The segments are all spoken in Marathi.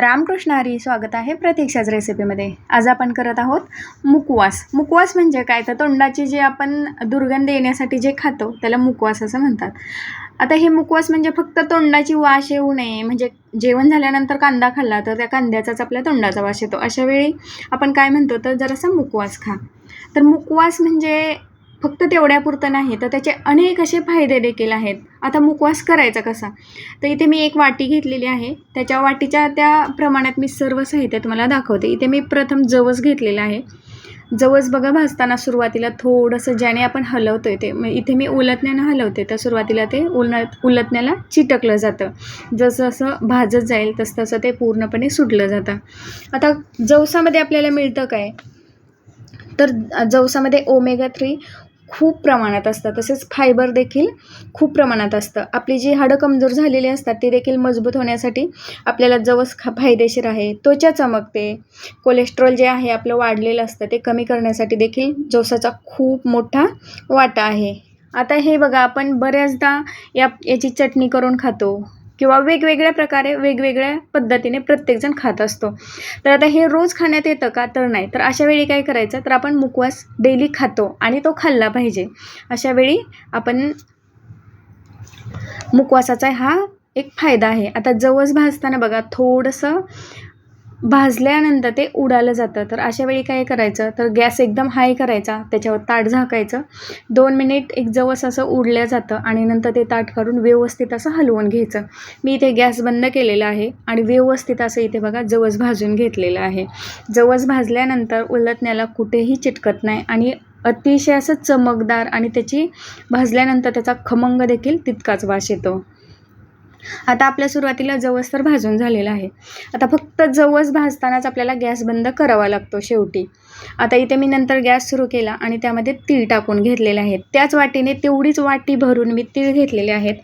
रामकृष्ण हरी स्वागत आहे प्रतीक्षाच रेसिपीमध्ये आज आपण करत आहोत मुकवास. मुकवास म्हणजे काय? तर तोंडाची जे आपण दुर्गंध येण्यासाठी जे खातो त्याला मुकवास असं म्हणतात. आता हे मुकवास म्हणजे फक्त तोंडाची वास येऊ नये. म्हणजे जेवण झाल्यानंतर कांदा खाल्ला तर त्या कांद्याचाच आपल्या तोंडाचा वास येतो. अशा वेळी आपण काय म्हणतो? तर जरासा मुकवास खा. तर मुकवास म्हणजे फक्त तेवढ्यापुरतं नाही तर त्याचे अनेक असे फायदे देखील आहेत. आता मुकवास करायचा कसा? तर इथे मी एक वाटी घेतलेली आहे. त्याच्या वाटीच्या त्या प्रमाणात मी सर्व साहित्य तुम्हाला दाखवते. इथे मी प्रथम जवस घेतलेलं आहे. जवस बघा भाजताना सुरुवातीला थोडंसं ज्याने आपण हलवतो ते मग इथे मी उलटण्यानं हलवते तर सुरुवातीला ते उलट उलटण्याला चिटकलं जातं. जसं असं भाजत जाईल तसं तसं ते पूर्णपणे सुटलं जातं. आता जवसामध्ये आपल्याला मिळतं काय? तर जवसामध्ये ओमेगा थ्री खूप प्रमाणात असतं. तसेच फायबर देखील खूप प्रमाणात असतं. आपली जी हाडं कमजोर झालेली असतात ती देखील मजबूत होण्यासाठी आपल्याला जवस खा फायदेशीर आहे. त्वचा चमकते. कोलेस्ट्रॉल जे आहे आपलं वाढलेलं असतं ते कमी करण्यासाठी देखील जवसाचा खूप मोठा वाटा आहे. आता हे बघा आपण बऱ्याचदा या याची चटणी करून खातो. किंवा वेगवेगळ्या प्रकारे वेगवेगळ्या पद्धतीने प्रत्येकजण खात असतो. तर आता हे रोज खाण्यात येतं का तर नाही. तर अशा वेळी काय करायचं? तर आपण मुकवास डेली खातो आणि तो खाल्ला पाहिजे. अशा वेळी आपण मुकवासाचा हा एक फायदा आहे. आता जवस भाजताना बघा थोडंसं भाजल्यानंतर ते उडालं जातं. तर अशा वेळी काय करायचं? तर गॅस एकदम हाय करायचा. त्याच्यावर ताट झाकायचं. दोन मिनिट एक जवस असं उडलं जातं आणि नंतर ते ताट काढून व्यवस्थित असं हलवून घ्यायचं. मी इथे गॅस बंद केलेला आहे आणि व्यवस्थित असं इथे बघा जवस भाजून घेतलेलं आहे. जवस भाजल्यानंतर उलटण्याला कुठेही चिटकत नाही आणि अतिशय असं चमकदार आणि त्याची भाजल्यानंतर त्याचा खमंग देखील तितकाच वास येतो. आता आपल्या सुरुवातीला जवस तर भाजून झालेला आहे. आता फक्त जवस भाजतानाच आपल्याला गॅस बंद करावा लागतो शेवटी. आता इथे मी नंतर गॅस सुरू केला आणि त्यामध्ये तीळ टाकून घेतलेले आहेत. त्याच वाटीने तेवढीच वाटी भरून मी तीळ घेतलेले आहेत.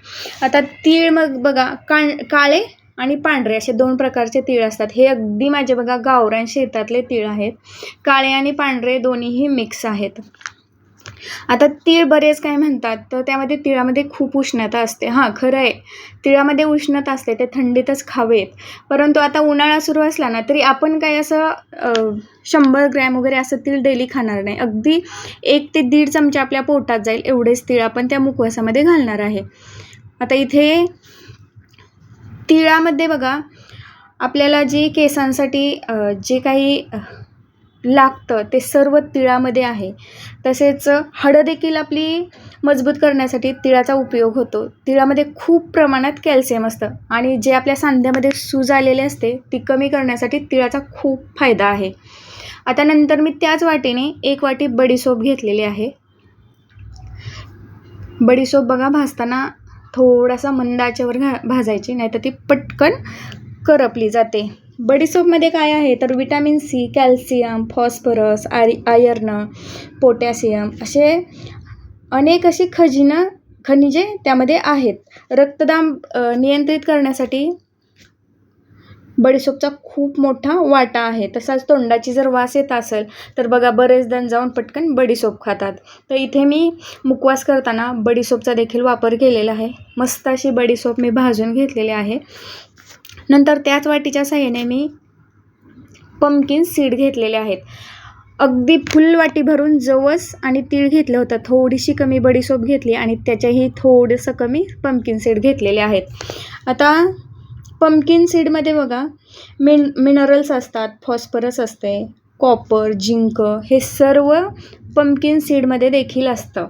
आता तीळ मग बघा का काळे आणि पांढरे असे दोन प्रकारचे तीळ असतात. हे अगदी माझे बघा गावरान शेतातले तीळ आहेत. काळे आणि पांढरे दोन्हीही मिक्स आहेत. आता तीळ बरेच काय म्हणतात तर त्यामध्ये तिळामध्ये खूप उष्णता असते. हां खरं आहे. तिळामध्ये उष्णता असते ते थंडीतच खावेत. परंतु आता उन्हाळा सुरू असला ना तरी आपण काय असं शंभर ग्रॅम वगैरे असं तीळ डेली खाणार नाही. अगदी एक ते दीड चमचे आपल्या पोटात जाईल एवढेच तीळ आपण त्या मुखवासामध्ये घालणार आहे. आता इथे तिळामध्ये बघा आपल्याला जी केसांसाठी जे काही लागतं ते सर्व तिळामध्ये आहे. तसेच हाडं देखील आपली मजबूत करण्यासाठी तिळाचा उपयोग होतो. तिळामध्ये खूप प्रमाणात कॅल्शियम असतं आणि जे आपल्या सांध्यामध्ये सूज आलेले असते ती कमी करण्यासाठी तिळाचा खूप फायदा आहे. आता नंतर मी त्याच वाटीने एक वाटी बडीसोप घेतलेली आहे. बडीसोप बघा भाजताना थोडासा मंद आचेवर घा भाजायची नाहीतर ती पटकन करपली जाते. बडीसोपमध्ये काय आहे? तर vitamin C calcium phosphorus I iron potassium असे अनेक अशी खजिनं खनिजे त्यामध्ये आहेत. रक्तदाब नियंत्रित करण्यासाठी बडीसोपचा खूप मोठा वाटा आहे. तसाच तोंडाची जर वास येत असेल तर बघा बरेच जण जाऊन पटकन बडीसोप खातात. तर इथे मी मुकवास करताना बडीसोपचा देखील वापर केलेला आहे. मस्त अशी बडीसोप मी भाजून घेतलेली आहे. नंतर त्याच वाटीच्या साह्याने मी पम्किन सीड घेतलेले आहेत. अगदी फुल वाटी भरून जवस आणि तीळ घेतलं होतं. थोडीशी कमी बडीसोप घेतली आणि त्याच्याही थोडंसं कमी पम्किन सीड घेतलेले आहेत. आता पम्किन सीडमध्ये बघा मिन मिनरल्स असतात फॉस्फरस असते कॉपर जिंक हे सर्व पम्किन सीडमध्ये देखील असतं.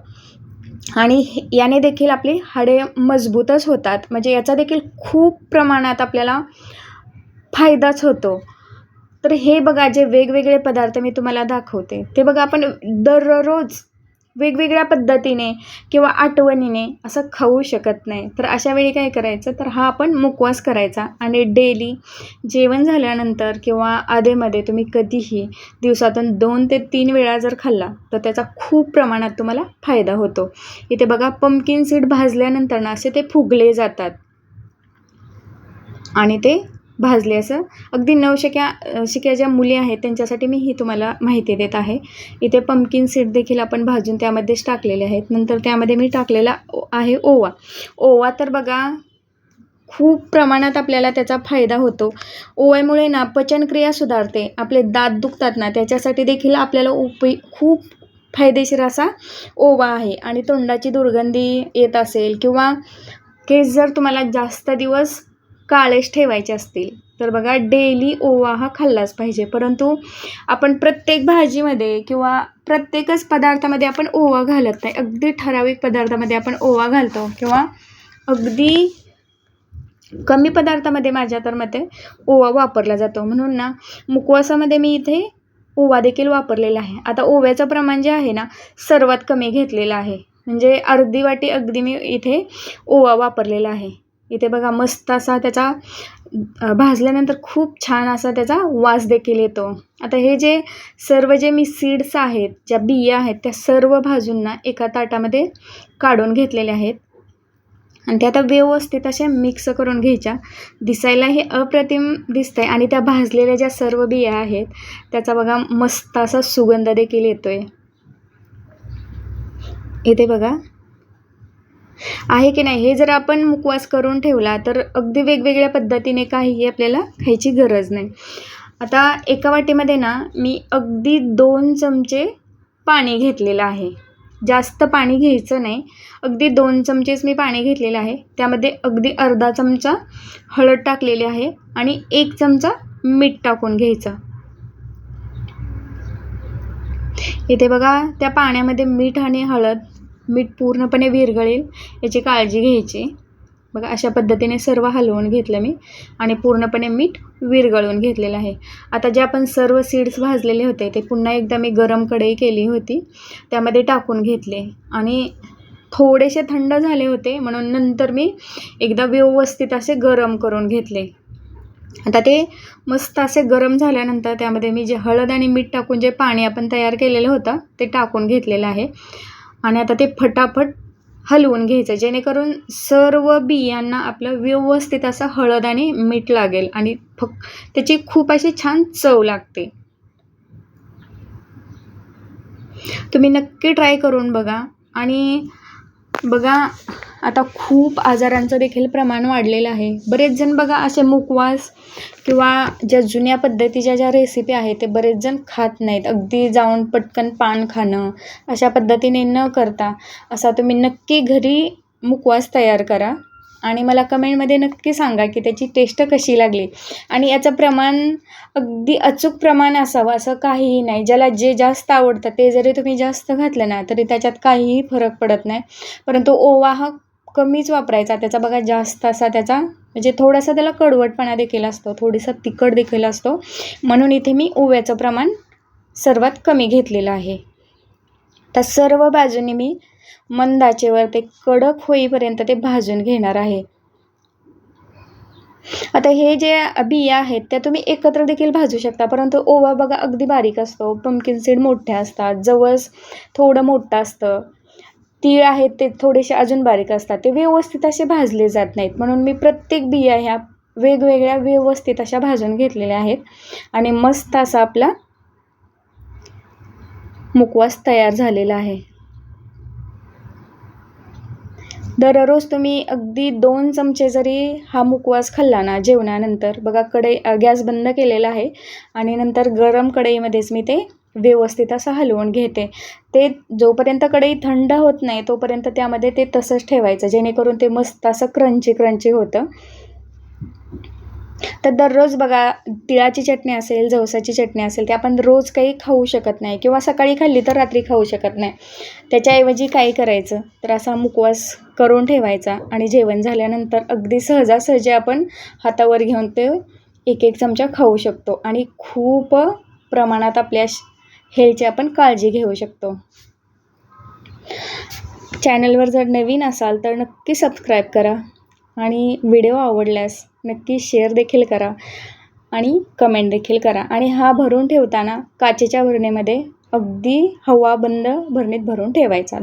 आणि याने देखील आपली हाडे मजबूतच होतात. म्हणजे याचा देखील खूप प्रमाणात आपल्याला फायदाच होतो. तर हे बघा जे वेगवेगळे पदार्थ मी तुम्हाला दाखवते ते बघा आपण दररोज वेगवेगळ्या पद्धतीने किंवा आठवणीने असं खाऊ शकत नाही. तर अशा वेळी काय करायचं? तर हा आपण मुकवास करायचा आणि डेली जेवण झाल्यानंतर किंवा आधेमध्ये तुम्ही कधीही दिवसातून दोन ते तीन वेळा जर खाल्ला तर त्याचा खूप प्रमाणात तुम्हाला फायदा होतो. इथे बघा पंपकिन सीड भाजल्यानंतर ना असे ते फुगले जातात. आणि ते भाजले असं. अगदी नवशिक्या शिक्या ज्या मुली आहेत त्यांच्यासाठी मी ही तुम्हाला माहिती देत आहे. इथे पंपकिन सीड देखील आपण भाजून त्यामध्येच टाकलेले आहेत. नंतर त्यामध्ये मी टाकलेला आहे ओवा. ओवा तर बघा खूप प्रमाणात आपल्याला त्याचा फायदा होतो. ओव्यामुळे ना पचनक्रिया सुधारते. आपले दात दुखतात ना त्याच्यासाठी देखील आपल्याला उपी खूप फायदेशीर असा ओवा आहे. आणि तोंडाची दुर्गंधी येत असेल किंवा केस जर तुम्हाला जास्त दिवस काळेश ठेवायचे असतील. तर बघा डेली ओवा हा खाल्लाच पाहिजे. परंतु आपण प्रत्येक भाजीमध्ये किंवा प्रत्येकच पदार्थामध्ये आपण ओवा घालत नाही. अगदी ठराविक पदार्थामध्ये आपण ओवा घालतो किंवा अगदी कमी पदार्थामध्ये माझ्या तर मते ओवा वापरला जातो. म्हणून ना मुकवासामध्ये मी इथे ओवा देखील वापरलेला आहे. आता ओव्याचं प्रमाण जे आहे ना सर्वात कमी घेतलेलं आहे. म्हणजे अर्धी वाटी अगदी मी इथे ओवा वापरलेला आहे. इथे बघा मस्त असा त्याचा भाजल्यानंतर खूप छान असा त्याचा वास देखील येतो. आता हे जे सर्व जे मी सीड्स आहेत ज्या बिया आहेत त्या सर्व भाजूंना एका ताटामध्ये काढून घेतलेल्या आहेत. आणि त्या आता व्यवस्थित अशा मिक्स करून घ्यायच्या. दिसायला हे अप्रतिम दिसतं आहे आणि त्या भाजलेल्या ज्या सर्व बिया आहेत त्याचा बघा मस्त असा सुगंध देखील येतो आहे इथे बघा आहे की नाही हे जर आपण मुखवास करून ठेवला तर अगदी वेगवेगळ्या पद्धतीने काहीही आपल्याला खायची गरज नाही. आता एका वाटीमध्ये ना मी अगदी दोन चमचे पाणी घेतलेलं आहे. जास्त पाणी घ्यायचं नाही. अगदी दोन चमचेच मी पाणी घेतलेलं आहे. त्यामध्ये अगदी अर्धा चमचा हळद टाकलेली आहे आणि एक चमचा मीठ टाकून घ्यायचं. इथे बघा त्या पाण्यामध्ये मीठ आणि हळद मीठ पूर्णपणे विरघळेल याची काळजी घ्यायची. बघा अशा पद्धतीने सर्व हलवून घेतलं मी आणि पूर्णपणे मीठ विरघळून घेतलेलं आहे. आता जे आपण सर्व सीड्स भाजलेले होते ते पुन्हा एकदा मी गरम कढई केली होती त्यामध्ये टाकून घेतले. आणि थोडेसे थंड झाले होते म्हणून नंतर मी एकदा व्यवस्थित असे गरम करून घेतले. आता ते मस्त असे गरम झाल्यानंतर त्यामध्ये मी जे हळद आणि मीठ टाकून जे पाणी आपण तयार केलेलं होतं ते टाकून घेतलेलं आहे. आणि आता ते फटाफट हलवून घ्यायचं जेणेकरून सर्व बियांना आपलं व्यवस्थित असं हळद आणि मीठ लागेल आणि फक त्याची खूप अशी छान चव लागते. तुम्ही नक्की ट्राय करून बघा आणि बघा आता खूप आजारांचं देखील प्रमाण वाढलेलं आहे. बरेच जण बघा असे मुखवास किंवा ज्या जुन्या पद्धतीच्या ज्या रेसिपी आहेत ते बरेच जण खात नाहीत. अगदी जाऊन पटकन पान खाणं अशा पद्धतीने न करता असा तुम्ही नक्की घरी मुखवास तयार करा. आणि मला कमेंटमध्ये नक्की सांगा की त्याची टेस्ट कशी लागली. आणि याचं प्रमाण अगदी अचूक प्रमाण असावं असं काहीही नाही. ज्याला जे जास्त आवडतं ते जरी तुम्ही जास्त घातलं ना तरी त्याच्यात काहीही फरक पडत नाही. परंतु ओवा हा कमीच वापरायचा. त्याचा बघा जास्त असा त्याचा म्हणजे थोडासा त्याला कडवटपणा देखील असतो थोडीसा तिखट देखील असतो. म्हणून इथे मी ओव्याचं प्रमाण सर्वात कमी घेतलेलं आहे. तर सर्व बाजूने मी मंदाचेवर ते कडक होईपर्यंत ते भाजून घेणार आहे. आता हे जे बिया आहेत त्या तुम्ही एकत्र देखील भाजू शकता परंतु ओवा बघा अगदी बारीक असतो. पम्पकिन सीड मोठ्या असतात. जवस थोडं मोठं असतं. तीळ आहेत ते थोडेसे अजून बारीक असतात. ते व्यवस्थित असे भाजले जात नाहीत. म्हणून मी प्रत्येक बिया ह्या वेगवेगळ्या व्यवस्थित अशा भाजून घेतलेल्या आहेत. आणि मस्त असा आपला मुखवास तयार झालेला आहे. दररोज तुम्ही अगदी दोन चमचे जरी हा मुखवास खाल्ला ना जेवणानंतर बघा कढई गॅस बंद केलेला आहे. आणि नंतर गरम कढईमध्येच मी ते व्यवस्थित असं हलवून घेते. ते जोपर्यंत कढई थंड होत नाही तोपर्यंत त्यामध्ये ते तसंच ठेवायचं जेणेकरून ते मस्त असं क्रंची क्रंची होतं. तर दररोज बघा तिळाची चटणी असेल जवसाची चटणी असेल ते आपण रोज काही खाऊ शकत नाही किंवा सकाळी खाल्ली तर रात्री खाऊ शकत नाही. त्याच्याऐवजी काय करायचं? तर असा मुखवास करून ठेवायचा आणि जेवण झाल्यानंतर अगदी सहजासहजी आपण हातावर घेऊन ते एक एक चमचा खाऊ शकतो. आणि खूप प्रमाणात आपल्या हेल्थची आपण काळजी घेऊ शकतो. चॅनलवर जर नवीन असाल तर नक्की सबस्क्राईब करा आणि व्हिडिओ आवडल्यास नक्की शेअर देखील करा आणि कमेंट देखील करा. आणि हा भरून ठेवताना काचेच्या भरणीमध्ये अगदी हवा बंद भरणीत भरून ठेवायचा.